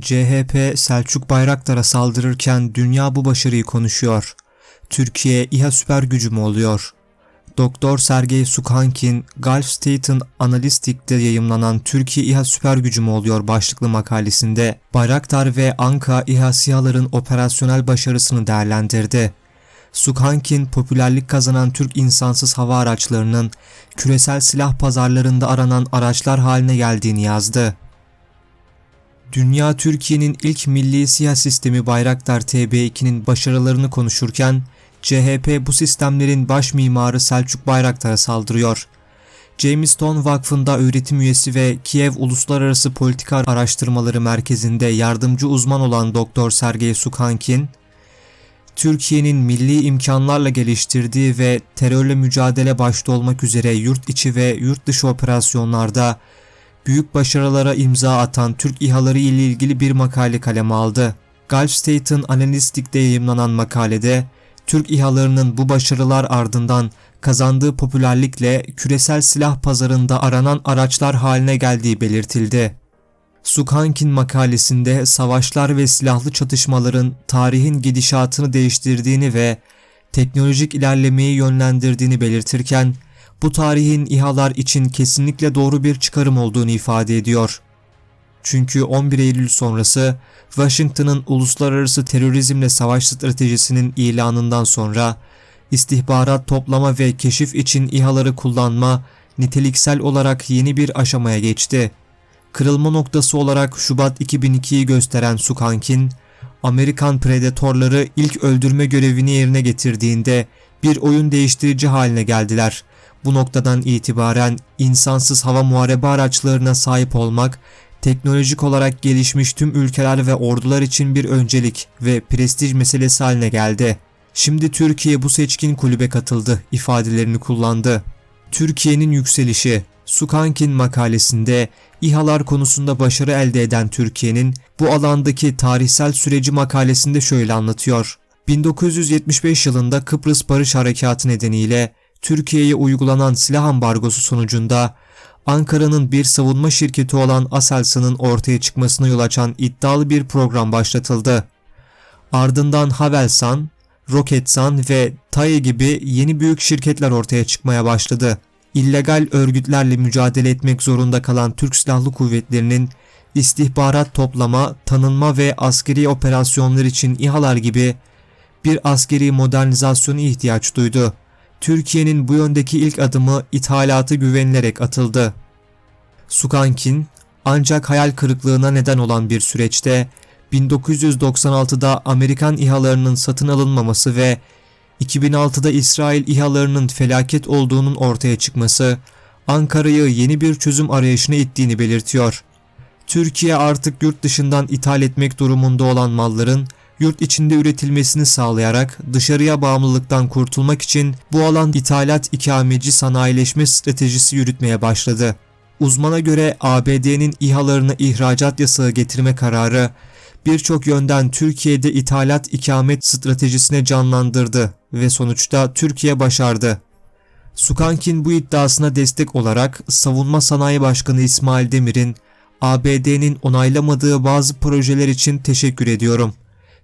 CHP Selçuk Bayraktar'a saldırırken dünya bu başarıyı konuşuyor. Türkiye İHA süper gücü mü oluyor? Doktor Sergey Sukhankin, Gulf Staten Analytic'te yayımlanan Türkiye İHA süper gücü mü oluyor başlıklı makalesinde Bayraktar ve Anka İHA SİHA'ların operasyonel başarısını değerlendirdi. Sukhankin, popülerlik kazanan Türk insansız hava araçlarının küresel silah pazarlarında aranan araçlar haline geldiğini yazdı. Dünya Türkiye'nin ilk milli siyah sistemi Bayraktar TB2'nin başarılarını konuşurken CHP bu sistemlerin baş mimarı Selçuk Bayraktar'a saldırıyor. Jamestown Vakfı'nda öğretim üyesi ve Kiev Uluslararası Politika Araştırmaları Merkezi'nde yardımcı uzman olan Doktor Sergey Sukhankin, Türkiye'nin milli imkanlarla geliştirdiği ve terörle mücadele başta olmak üzere yurt içi ve yurt dışı operasyonlarda büyük başarılara imza atan Türk İHA'ları ile ilgili bir makale kaleme aldı. Gulf Staten Analytic'te yayımlanan makalede Türk İHA'larının bu başarılar ardından kazandığı popülerlikle küresel silah pazarında aranan araçlar haline geldiği belirtildi. Sukhankin makalesinde savaşlar ve silahlı çatışmaların tarihin gidişatını değiştirdiğini ve teknolojik ilerlemeyi yönlendirdiğini belirtirken bu tarihin İHA'lar için kesinlikle doğru bir çıkarım olduğunu ifade ediyor. Çünkü 11 Eylül sonrası Washington'ın uluslararası terörizmle savaş stratejisinin ilanından sonra istihbarat toplama ve keşif için İHA'ları kullanma niteliksel olarak yeni bir aşamaya geçti. Kırılma noktası olarak Şubat 2002'yi gösteren Sukhankin, Amerikan Predatorları ilk öldürme görevini yerine getirdiğinde bir oyun değiştirici haline geldiler. Bu noktadan itibaren insansız hava muharebe araçlarına sahip olmak teknolojik olarak gelişmiş tüm ülkeler ve ordular için bir öncelik ve prestij meselesi haline geldi. Şimdi Türkiye bu seçkin kulübe katıldı ifadelerini kullandı. Türkiye'nin yükselişi Sukankin makalesinde İHA'lar konusunda başarı elde eden Türkiye'nin bu alandaki tarihsel süreci makalesinde şöyle anlatıyor. 1975 yılında Kıbrıs Barış Harekatı nedeniyle Türkiye'ye uygulanan silah ambargosu sonucunda Ankara'nın bir savunma şirketi olan Aselsan'ın ortaya çıkmasına yol açan iddialı bir program başlatıldı. Ardından Havelsan, Roketsan ve TAE gibi yeni büyük şirketler ortaya çıkmaya başladı. İllegal örgütlerle mücadele etmek zorunda kalan Türk Silahlı Kuvvetleri'nin istihbarat toplama, tanınma ve askeri operasyonlar için İHA'lar gibi bir askeri modernizasyonu ihtiyaç duydu. Türkiye'nin bu yöndeki ilk adımı ithalatı güvenilerek atıldı. Sukankin ancak hayal kırıklığına neden olan bir süreçte 1996'da Amerikan İHA'larının satın alınmaması ve 2006'da İsrail İHA'larının felaket olduğunun ortaya çıkması Ankara'yı yeni bir çözüm arayışına ittiğini belirtiyor. Türkiye artık yurt dışından ithal etmek durumunda olan malların yurt içinde üretilmesini sağlayarak dışarıya bağımlılıktan kurtulmak için bu alan ithalat ikameci sanayileşme stratejisi yürütmeye başladı. Uzmana göre ABD'nin İHA'larına ihracat yasağı getirme kararı birçok yönden Türkiye'de ithalat ikamet stratejisine canlandırdı ve sonuçta Türkiye başardı. Sukankin bu iddiasına destek olarak Savunma Sanayi Başkanı İsmail Demir'in ABD'nin onaylamadığı bazı projeler için teşekkür ediyorum.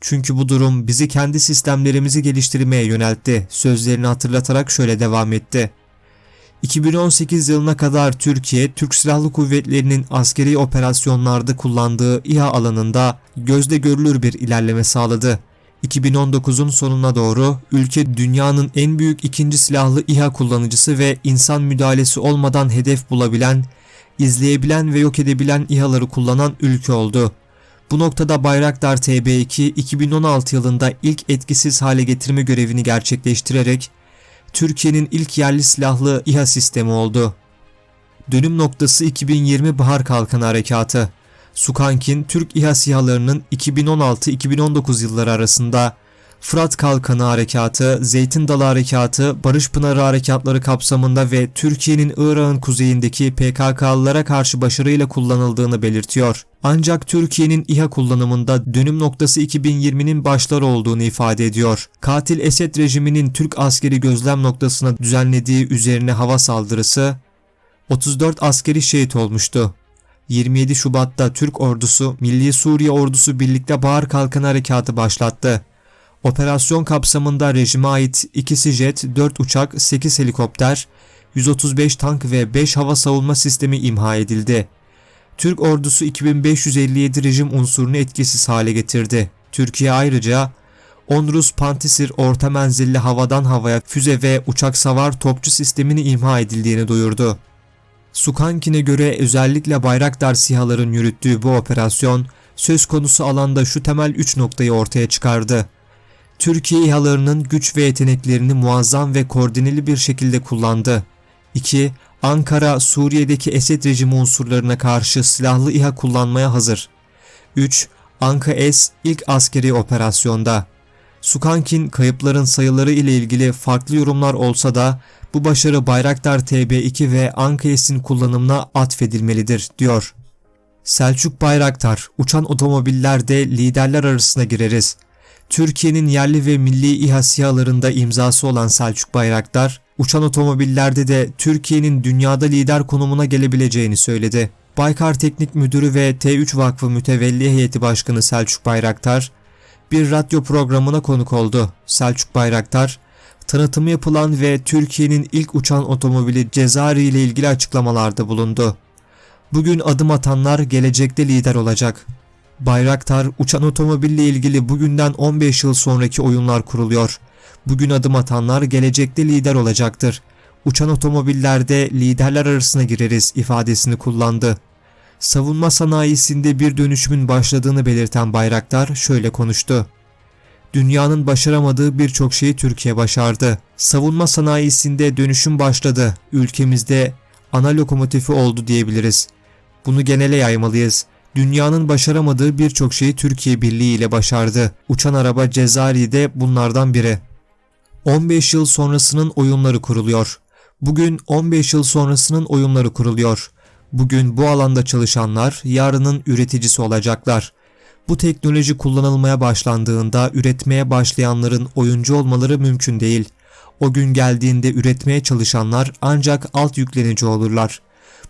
Çünkü bu durum bizi kendi sistemlerimizi geliştirmeye yöneltti sözlerini hatırlatarak şöyle devam etti. 2018 yılına kadar Türkiye, Türk Silahlı Kuvvetleri'nin askeri operasyonlarda kullandığı İHA alanında gözde görülür bir ilerleme sağladı. 2019'un sonuna doğru ülke dünyanın en büyük ikinci silahlı İHA kullanıcısı ve insan müdahalesi olmadan hedef bulabilen, izleyebilen ve yok edebilen İHA'ları kullanan ülke oldu. Bu noktada Bayraktar TB2 2016 yılında ilk etkisiz hale getirme görevini gerçekleştirerek Türkiye'nin ilk yerli silahlı İHA sistemi oldu. Dönüm noktası 2020 Bahar Kalkanı Harekatı. Sukankin, Türk İHA SİHA'larının 2016-2019 yılları arasında Fırat Kalkanı Harekatı, Zeytin Dalı Harekatı, Barış Pınarı Harekatları kapsamında ve Türkiye'nin Irak'ın kuzeyindeki PKK'lılara karşı başarıyla kullanıldığını belirtiyor. Ancak Türkiye'nin İHA kullanımında dönüm noktası 2020'nin başları olduğunu ifade ediyor. Katil Esed rejiminin Türk askeri gözlem noktasına düzenlediği üzerine hava saldırısı 34 askeri şehit olmuştu. 27 Şubat'ta Türk ordusu, Milli Suriye ordusu birlikte Bahar Kalkan Harekatı başlattı. Operasyon kapsamında rejime ait 2 jet, 4 uçak, 8 helikopter, 135 tank ve 5 hava savunma sistemi imha edildi. Türk ordusu 2557 rejim unsurunu etkisiz hale getirdi. Türkiye ayrıca Onrus Pantisir orta menzilli havadan havaya füze ve uçak savar topçu sistemini imha edildiğini duyurdu. Sukankin'e göre özellikle Bayraktar SİHA'ların yürüttüğü bu operasyon söz konusu alanda şu temel 3 noktayı ortaya çıkardı. Türkiye İHA'larının güç ve yeteneklerini muazzam ve koordineli bir şekilde kullandı. 2. Ankara, Suriye'deki Esed rejimi unsurlarına karşı silahlı İHA kullanmaya hazır. 3. Anka-S ilk askeri operasyonda. Sukankin kayıpların sayıları ile ilgili farklı yorumlar olsa da bu başarı Bayraktar TB2 ve Anka-S'in kullanımına atfedilmelidir, diyor. Selçuk Bayraktar, uçan otomobillerde liderler arasına gireriz. Türkiye'nin yerli ve milli İHA SİHA'larında imzası olan Selçuk Bayraktar, uçan otomobillerde de Türkiye'nin dünyada lider konumuna gelebileceğini söyledi. Baykar Teknik Müdürü ve T3 Vakfı Mütevelli Heyeti Başkanı Selçuk Bayraktar, bir radyo programına konuk oldu. Selçuk Bayraktar, tanıtımı yapılan ve Türkiye'nin ilk uçan otomobili Cezari ile ilgili açıklamalarda bulundu. Bugün adım atanlar gelecekte lider olacak. Bayraktar uçan otomobille ilgili bugünden 15 yıl sonraki oyunlar kuruluyor. Bugün adım atanlar gelecekte lider olacaktır. Uçan otomobillerde liderler arasına gireriz ifadesini kullandı. Savunma sanayisinde bir dönüşümün başladığını belirten Bayraktar şöyle konuştu. Dünyanın başaramadığı birçok şeyi Türkiye başardı. Savunma sanayisinde dönüşüm başladı. Ülkemizde ana lokomotifi oldu diyebiliriz. Bunu genele yaymalıyız. Dünyanın başaramadığı birçok şeyi Türkiye Birliği ile başardı. Uçan araba Cezayir'de bunlardan biri. 15 yıl sonrasının oyunları kuruluyor. Bugün 15 yıl sonrasının oyunları kuruluyor. Bugün bu alanda çalışanlar yarının üreticisi olacaklar. Bu teknoloji kullanılmaya başlandığında üretmeye başlayanların oyuncu olmaları mümkün değil. O gün geldiğinde üretmeye çalışanlar ancak alt yüklenici olurlar.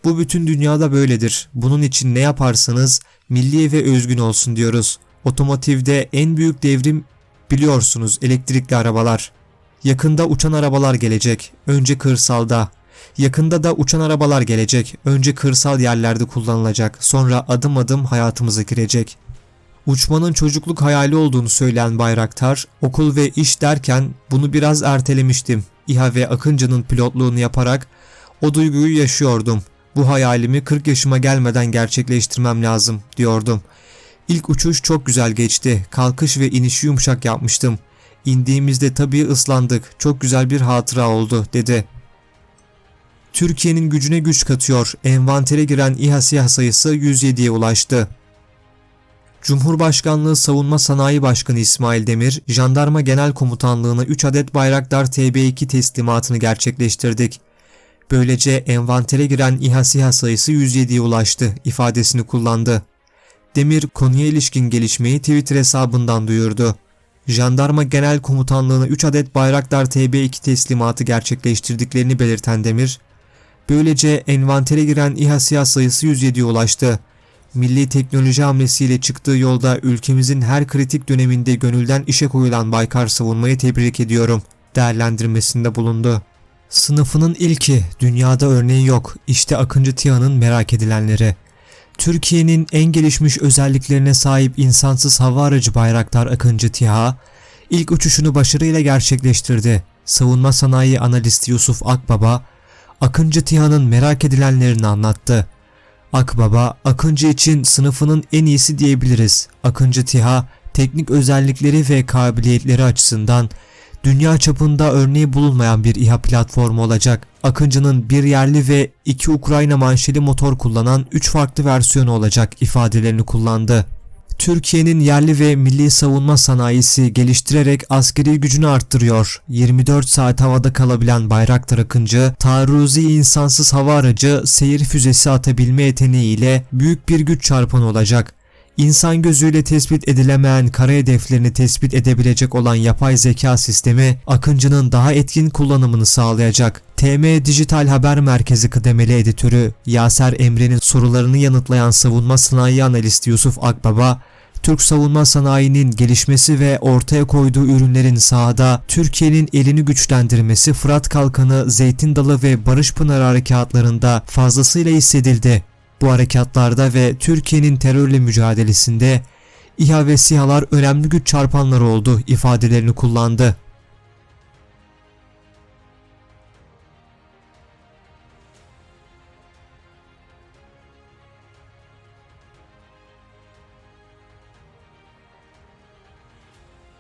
Bu bütün dünyada böyledir. Bunun için ne yaparsanız milli ve özgün olsun diyoruz. Otomotivde en büyük devrim biliyorsunuz elektrikli arabalar. Yakında uçan arabalar gelecek. Önce kırsalda. Yakında da uçan arabalar gelecek. Önce kırsal yerlerde kullanılacak. Sonra adım adım hayatımıza girecek. Uçmanın çocukluk hayali olduğunu söyleyen Bayraktar, okul ve iş derken bunu biraz ertelemiştim. İHA ve Akıncı'nın pilotluğunu yaparak o duyguyu yaşıyordum. Bu hayalimi 40 yaşıma gelmeden gerçekleştirmem lazım diyordum. İlk uçuş çok güzel geçti. Kalkış ve inişi yumuşak yapmıştım. İndiğimizde tabii ıslandık. Çok güzel bir hatıra oldu dedi. Türkiye'nin gücüne güç katıyor. Envantere giren İHA SİHA sayısı 107'ye ulaştı. Cumhurbaşkanlığı Savunma Sanayi Başkanı İsmail Demir, Jandarma Genel Komutanlığı'na 3 adet Bayraktar TB2 teslimatını gerçekleştirdik. Böylece envantere giren İHA SİHA sayısı 107'ye ulaştı ifadesini kullandı. Demir konuya ilişkin gelişmeyi Twitter hesabından duyurdu. Jandarma Genel Komutanlığı'na 3 adet Bayraktar TB2 teslimatı gerçekleştirdiklerini belirten Demir, böylece envantere giren İHA SİHA sayısı 107'ye ulaştı. Milli teknoloji hamlesiyle çıktığı yolda ülkemizin her kritik döneminde gönülden işe koyulan Baykar savunmayı tebrik ediyorum değerlendirmesinde bulundu. Sınıfının ilki, dünyada örneği yok. İşte Akıncı TİHA'nın merak edilenleri. Türkiye'nin en gelişmiş özelliklerine sahip insansız hava aracı Bayraktar Akıncı TİHA, ilk uçuşunu başarıyla gerçekleştirdi. Savunma sanayi analisti Yusuf Akbaba, Akıncı TİHA'nın merak edilenlerini anlattı. Akbaba, Akıncı için sınıfının en iyisi diyebiliriz. Akıncı TİHA, teknik özellikleri ve kabiliyetleri açısından dünya çapında örneği bulunmayan bir İHA platformu olacak. Akıncı'nın bir yerli ve iki Ukrayna manşeli motor kullanan 3 farklı versiyonu olacak ifadelerini kullandı. Türkiye'nin yerli ve milli savunma sanayisi geliştirerek askeri gücünü arttırıyor. 24 saat havada kalabilen Bayraktar Akıncı, taarruzi insansız hava aracı seyir füzesi atabilme yeteneğiyle büyük bir güç çarpanı olacak. İnsan gözüyle tespit edilemeyen kara hedeflerini tespit edebilecek olan yapay zeka sistemi Akıncı'nın daha etkin kullanımını sağlayacak. TM Dijital Haber Merkezi kıdemeli editörü Yaser Emre'nin sorularını yanıtlayan savunma sanayi analisti Yusuf Akbaba, Türk savunma sanayinin gelişmesi ve ortaya koyduğu ürünlerin sahada Türkiye'nin elini güçlendirmesi Fırat Kalkanı, Zeytin Dalı ve Barış Pınarı harekatlarında fazlasıyla hissedildi. Bu harekatlarda ve Türkiye'nin terörle mücadelesinde İHA ve SİHA'lar önemli güç çarpanları oldu ifadelerini kullandı.